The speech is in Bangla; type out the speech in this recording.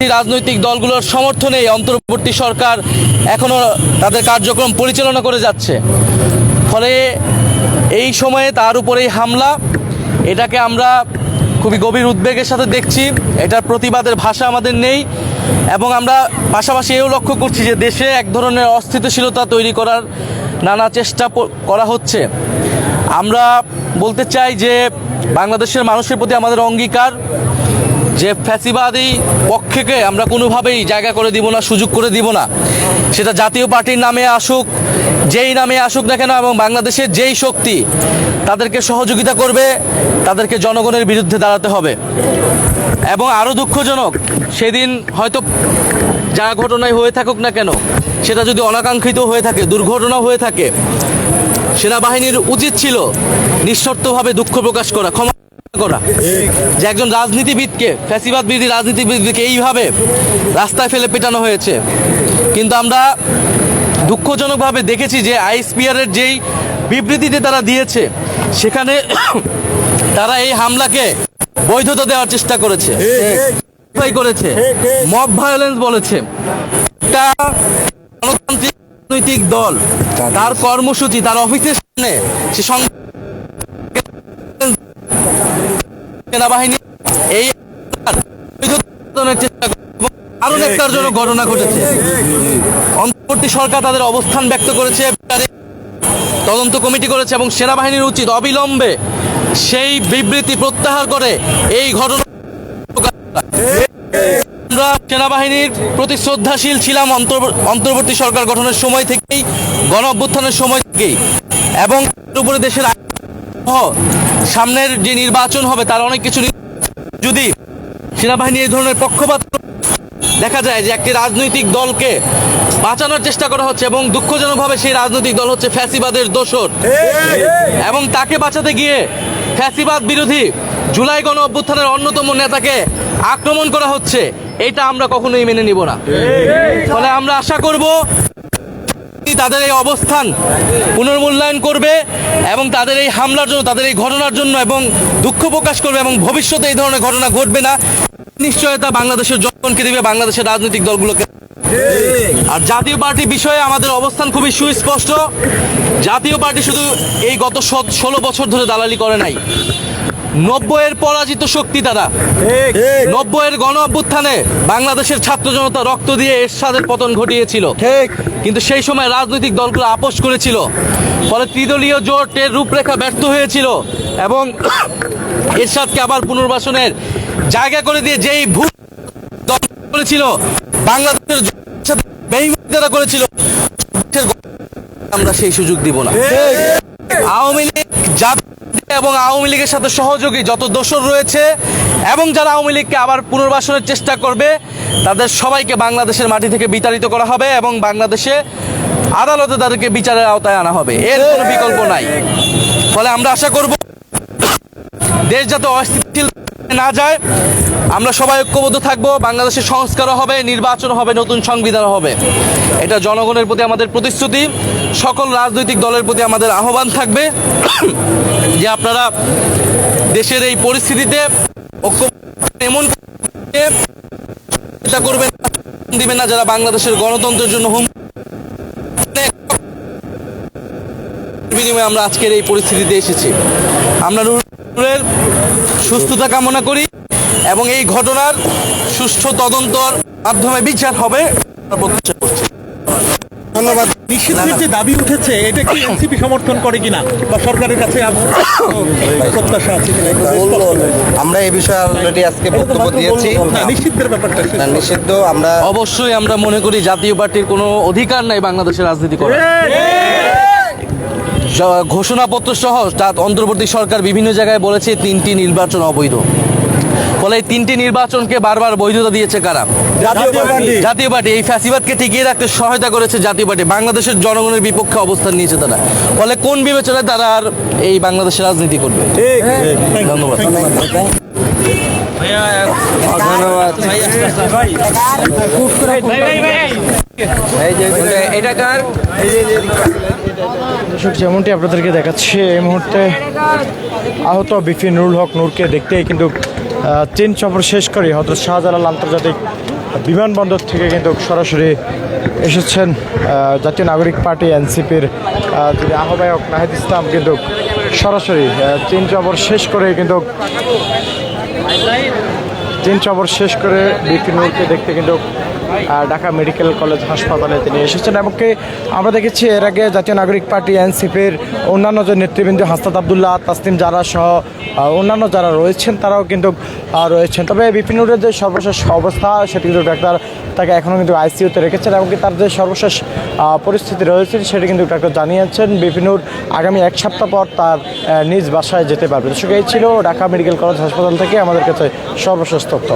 রাজনৈতিক দলগুলোর সমর্থনে অন্তর্বর্তী সরকার এখনও তাদের কার্যক্রম পরিচালনা করে যাচ্ছে। ফলে এই সময়ে তার উপরেই হামলা, এটাকে আমরা খুবই গভীর উদ্বেগের সাথে দেখছি। এটার প্রতিবাদের ভাষা আমাদের নেই এবং আমরা পাশাপাশি এও লক্ষ্য করছি যে দেশে এক ধরনের অস্থিতিশীলতা তৈরি করার নানা চেষ্টা করা হচ্ছে। আমরা বলতে চাই যে বাংলাদেশের মানুষের প্রতি আমাদের অঙ্গীকার যে ফ্যাসিবাদী পক্ষকে আমরা কোনোভাবেই জায়গা করে দিব না, সুযোগ করে দিব না। সেটা জাতীয় পার্টির নামে আসুক, যেই নামে আসুক না কেন, এবং বাংলাদেশের যেই শক্তি তাদেরকে সহযোগিতা করবে, তাদেরকে জনগণের বিরুদ্ধে দাঁড়াতে হবে। এবং আরও দুঃখজনক, সেদিন হয়তো যা ঘটনায় হয়ে থাকুক না কেন, সেটা যদি অনাকাঙ্ক্ষিত হয়ে থাকে, দুর্ঘটনা হয়ে থাকে, সেনাবাহিনীর উচিত ছিল নিঃশর্তভাবে দুঃখ প্রকাশ করা। ক্ষমা করা যে একজন রাজনীতিবিদকে ফ্যাসিবাদ বিরোধী রাজনীতিবিদকে এইভাবে রাস্তায় ফেলে পেটানো হয়েছে। কিন্তু আমরা দুঃখজনকভাবে দেখেছি যে যেই বিবৃতিতে তারা দিয়েছে, সেখানে তারা এই হামলাকে বৈধতা দেওয়ার চেষ্টা করেছে। করেছে। মব ভায়োলেন্স বলেছে। একটা গণতান্ত্রিক রাজনৈতিক দল, তার কর্মসূচি, তার অফিসের সামনে সে সং- সেনাবাহিনী এই চেষ্টা আরও একটার জন্য ঘটনা ঘটেছে। অন্তর্বর্তী সরকার তাদের অবস্থান ব্যক্ত করেছে তদন্ত কমিটি করেছে এবং সেনাবাহিনীর উচিত অবিলম্বে সেই বিবৃতি প্রত্যাহার করে এই ঘটনা আমরা সেনাবাহিনীর প্রতি শ্রদ্ধাশীল ছিলাম অন্তর্বর্তী সরকার গঠনের সময় থেকেই গণ অভ্যুত্থানের সময় থেকেই এবং উপরে দেশের সামনের যে নির্বাচন হবে, তার অনেক কিছু যদি সেনাবাহিনী এই ধরনের পক্ষপাত দেখা যায় যে একটি রাজনৈতিক দলকে বাঁচানোর চেষ্টা করা হচ্ছে এবং দুঃখজনকভাবে সেই রাজনৈতিক দল হচ্ছে ফ্যাসিবাদের দোষর, এবং তাকে বাঁচাতে গিয়ে ফ্যাসিবাদ বিরোধী জুলাই গণ অভ্যুত্থানের অন্যতম নেতাকে আক্রমণ করা হচ্ছে, এটা আমরা কখনোই মেনে নিব না। ফলে আমরা আশা করব তাদের এই অবস্থান পুনর্মূল্যায়ন করবে এবং তাদের এই হামলার জন্য, তাদের এই ঘটনার জন্য এবং দুঃখ প্রকাশ করবে এবং ভবিষ্যতে এই ধরনের ঘটনা ঘটবে না নিশ্চয়তা বাংলাদেশের জনগণকে দিবে, বাংলাদেশের রাজনৈতিক দলগুলোকে। আর জাতীয় পার্টি বিষয়ে আমাদের অবস্থান খুবই সুস্পষ্ট। জাতীয় পার্টি শুধু এই গত ষোলো বছর ধরে দালালি করে নাই। নব্বইয়ের পরাজিত শক্তি তারা নব্বইয়ের গণ অভ্যুত্থানে বাংলাদেশের ছাত্র জনতা রক্ত দিয়ে এরশাদের পতন ঘটিয়েছিল। কিন্তু সেই সময় রাজনৈতিক দলগুলো আপোষ করেছিল। ফলে ত্রিদলীয় জোটের রূপরেখা ব্যর্থ হয়েছিল এবং এরশাদকে আবার পুনর্বাসনের জায়গা করে দিয়ে যেই ভুল করেছিল বাংলাদেশের যারা করেছিল আমরা সেই সুযোগ দিব না। আওয়ামী লীগ জাতীয় এবং আওয়ামী লীগের সাথে সহযোগী যত দোষর রয়েছে এবং যারা আওয়ামী লীগকে আবার পুনর্বাসনের চেষ্টা করবে, তাদের সবাইকে বাংলাদেশের মাটি থেকে বিতাড়িত করা হবে এবং বাংলাদেশে আদালতে তাদেরকে বিচারের আওতায় আনা হবে। এর কোনো বিকল্প নাই। ফলে আমরা আশা করব, দেশ যাতে অস্থিতিশীল না যায় আমরা সবাই ঐক্যবদ্ধ থাকব, বাংলাদেশের সংস্কারও হবে নির্বাচন হবে, নতুন সংবিধান হবে। এটা জনগণের প্রতি আমাদের প্রতিশ্রুতি, সকল রাজনৈতিক দলের প্রতি আমাদের আহ্বান থাকবে যে আপনারা দেশের এই পরিস্থিতিতে ঐক্য এমন করবেন দিবেন না, যারা বাংলাদেশের গণতন্ত্রের জন্য হুম বিনিময়ে আমরা আজকের এই পরিস্থিতিতে এসেছি। আমরা সুস্থতা কামনা করি। এবং এই ঘটনার সুষ্ঠু তদন্তর মাধ্যমে বিচার হবে প্রত্যাশা করছি। ধন্যবাদ। নিষিদ্ধের যে দাবি উঠেছে এটা কি এনসিপি সমর্থন করে কিনা? বা সরকারের কাছে প্রত্যাশা আছে। আমরা এই বিষয়ে অলরেডি আজকে বক্তব্য দিয়েছি। নিষিদ্ধের ব্যাপারটা করো। নিষিদ্ধ আমরা অবশ্যই আমরা মনে করি জাতীয় পার্টির কোনো অধিকার নাই বাংলাদেশের রাজনীতি করার। ঘোষণাপত্র সহ তার অন্তর্বর্তী সরকার বিভিন্ন জায়গায় বলেছে তিনটি নির্বাচন অবৈধ। ফলে এই তিনটি নির্বাচনকে বারবার বৈধতা দিয়েছে কারা? জাতীয় পার্টি। এই ফ্যাসিবাদকে টিকিয়ে রাখতে সহায়তা করেছে জাতীয় পার্টি। বাংলাদেশের জনগণের বিপক্ষে অবস্থান নিয়েছে তারা। ফলে কোন বিবেচনায় তারা আর এই বাংলাদেশের রাজনীতি করবে? ধন্যবাদ। দর্শক যেমনটি আপনাদেরকে দেখাচ্ছি এই মুহূর্তে আহত বিপিন নুরুল হক নূরকে দেখতেই কিন্তু তিন সফর শেষ করে হয়তো শাহজালাল আন্তর্জাতিক বিমানবন্দর থেকে কিন্তু সরাসরি এসেছেন জাতীয় নাগরিক পার্টি, এনসিপির যিনি আহ্বায়ক নাহিদ ইসলাম কিন্তু সরাসরি চীন সফর শেষ করে কিন্তু চীন সফর শেষ করে বিপিন নূরকে দেখতে কিন্তু ঢাকা মেডিকেল কলেজ হাসপাতালে তিনি এসেছেন এবং আমরা দেখেছি এর আগে জাতীয় নাগরিক পার্টি, এনসিপির অন্যান্য যে নেতৃবৃন্দ হাসনাত আবদুল্লাহ তাসলিম যারা সহ অন্যান্য যারা রয়েছেন, তারাও কিন্তু রয়েছেন। তবে বিপিন নূরের যে সর্বশেষ অবস্থা, সেটি কিন্তু ডাক্তার তাকে এখনও কিন্তু আইসিইউতে রেখেছেন এবং তার যে সর্বশেষ পরিস্থিতি রয়েছে, সেটি কিন্তু ডাক্তার জানিয়েছেন। বিপিনুর আগামী এক সপ্তাহ পর তার নিজ বাসায় যেতে পারবে। দর্শক, এই ছিল ঢাকা মেডিকেল কলেজ হাসপাতাল থেকে আমাদের কাছে সর্বশেষ তথ্য।